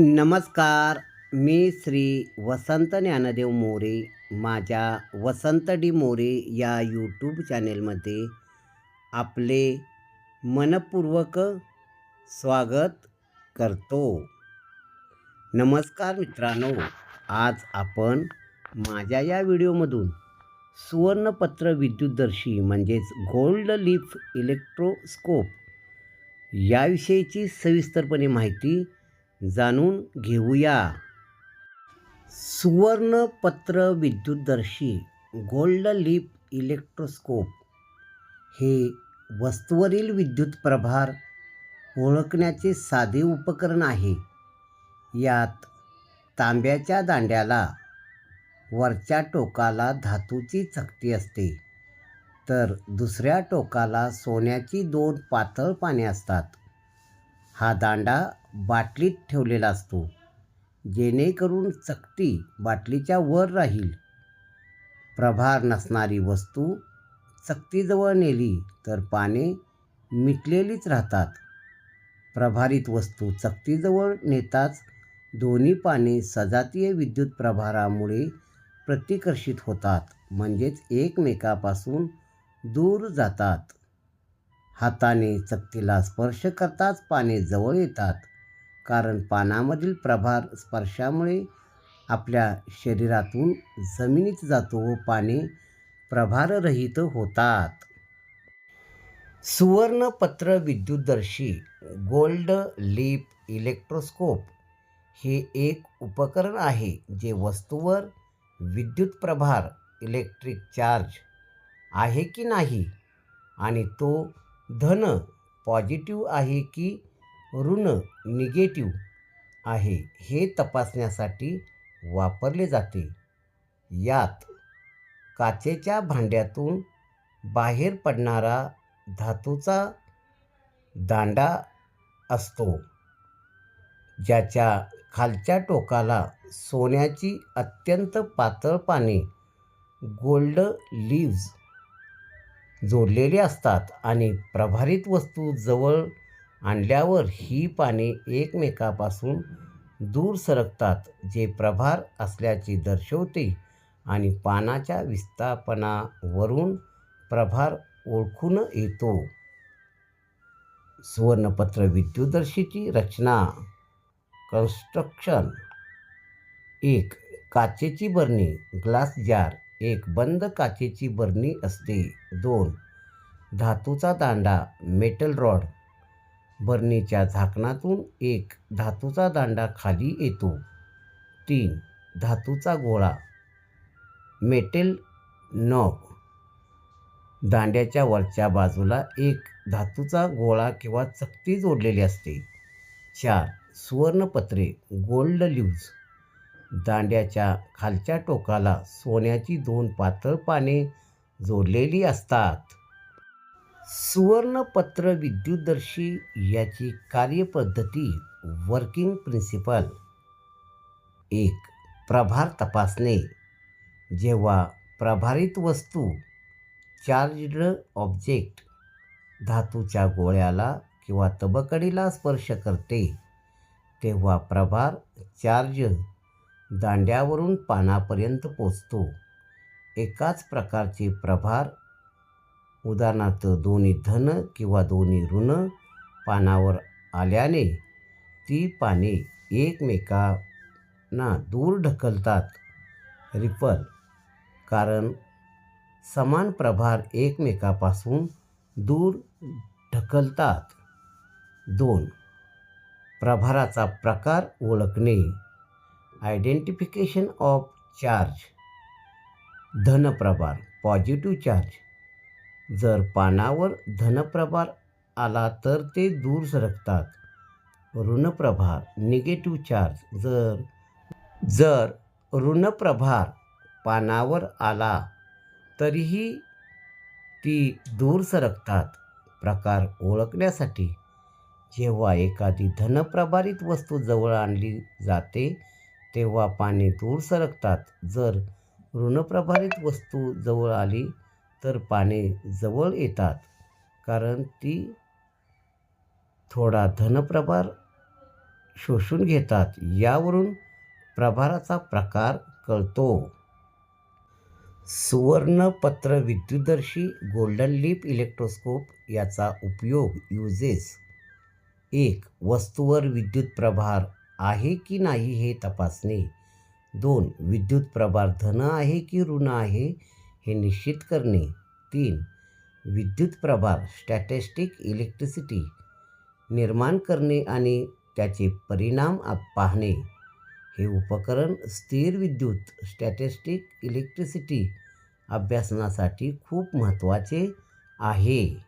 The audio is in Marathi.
नमस्कार मी श्री वसंत ज्ञानदेव मोरे माझ्या वसंत डी मोरे या यूट्यूब चॅनेलमध्ये आपले मनपूर्वक स्वागत करतो. नमस्कार मित्रांनो आज आपण माझ्या या व्हिडिओमधून सुवर्णपत्र विद्युतदर्शी म्हणजेच गोल्ड लीफ इलेक्ट्रोस्कोप याविषयीची सविस्तरपणे माहिती जाणून घेऊया. सुवर्णपत्र विद्युतदर्शी गोल्ड लीप इलेक्ट्रोस्कोप हे वस्तूवरील विद्युत प्रभार ओळखण्याचे साधे उपकरण आहे. यात तांब्याच्या दांड्याला वरच्या टोकाला धातूची चकती असते तर दुसऱ्या टोकाला सोन्याची दोन पातळ पाने असतात. हा दांडा बाटलीत ठेवलेला असतो. जेणेकरून चकती बाटलीच्या वर राहील. प्रभार नसणारी वस्तू चकतीजवळ नेली तर पाने मिटलेलीच राहतात. प्रभारित वस्तू चकतीजवळ नेताच दोन्ही पाने सजातीय विद्युत प्रभारामुळे प्रतिकर्षित होतात म्हणजेच एकमेकापासून दूर जातात. हाताने चकतीला स्पर्श करताच पाने जवळ येतात. कारण पानामधील प्रभार स्पर्शामुळे आपल्या शरीरातून जमिनीत जातो व पाने प्रभाररहित होतात. सुवर्णपत्र विद्युतदर्शी गोल्ड लीप इलेक्ट्रोस्कोप हे एक उपकरण आहे जे वस्तूवर विद्युत प्रभार इलेक्ट्रिक चार्ज आहे की नाही आणि तो धन पॉझिटिव्ह आहे की ऋण निगेटिव्ह आहे हे तपासण्यासाठी वापरले जाते. यात काचेच्या भांड्यातून बाहेर पडणारा धातूचा दांडा असतो ज्याच्या खालच्या टोकाला सोन्याची अत्यंत पातळ पाने गोल्ड लीव्ज जोडलेले असतात आणि प्रभारित वस्तू जवळ आणल्यावर ही पाने एकमेकापासून दूर सरकतात जे प्रभार असल्याचे दर्शवते आणि पानाच्या विस्थापनावरून प्रभार ओळखून येतो. सुवर्णपत्र विद्युदर्शीची रचना. कन्स्ट्रक्शन. एक काचेची बरणी ग्लास जार एक बंद काचेची बरणी असते. दोन धातूचा दांडा मेटल रॉड बरणीच्या झाकणातून एक धातूचा दांडा खाली येतो. तीन धातूचा गोळा. मेटल नॉब दांड्याच्या वरच्या बाजूला एक धातूचा गोळा किंवा चकती जोडलेली असते. चार सुवर्णपत्रे गोल्ड ल्यूज दांड्याच्या खालच्या टोकाला सोन्याची दोन पातळ पाने जोडलेली असतात. सुवर्णपत्र विद्युतदर्शी याची कार्यपद्धती वर्किंग प्रिन्सिपल. एक प्रभार तपासणे. जेव्हा प्रभारित वस्तू चार्ज्ड ऑब्जेक्ट धातूच्या गोळ्याला किंवा तबकडीला स्पर्श करते तेव्हा प्रभार चार्ज दांड्यावरून पानापर्यंत पोचतो. एकाच प्रकारचे प्रभार उदाहरणार्थ दोन्ही धन किंवा दोन्ही ऋण पानावर आल्याने ती पाने एकमेकांना दूर ढकलतात. रिपल कारण समान प्रभार एकमेकापासून दूर ढकलतात. दोन प्रभाराचा प्रकार ओळखणे. आयडेंटिफिकेशन ऑफ चार्ज धनप्रभार पॉझिटिव्ह चार्ज जर पानावर धनप्रभार आला तर ते दूर सरकतात. ऋणप्रभार निगेटिव्ह चार्ज जर जर ऋणप्रभार पानावर आला तरीही ती दूर सरकतात. प्रकार ओळखण्यासाठी जेव्हा एखादी धनप्रभारित वस्तू जवळ आणली जाते तेव्हा पाने दूर सरकतात. जर ऋणप्रभारित वस्तू जवळ आली तर पाने जवळ येतात. कारण ती थोडा धनप्रभार शोषून घेतात. यावरून प्रभाराचा प्रकार कळतो. सुवर्णपत्र विद्युतदर्शी गोल्डन लिप इलेक्ट्रोस्कोप याचा उपयोग युजेस. एक वस्तूवर विद्युत प्रभार आहे की नाही हे तपासणे? दोन विद्युत प्रभार धन आहे की ऋण आहे हे निश्चित करणे. तीन विद्युत प्रभार स्टॅटिस्टिक इलेक्ट्रिसिटी निर्माण करणे आणि त्याचे परिणाम पाहणे. हे उपकरण स्थिर विद्युत स्टॅटिस्टिक इलेक्ट्रिसिटी अभ्यासनासाठी खूप महत्त्वाचे आहे.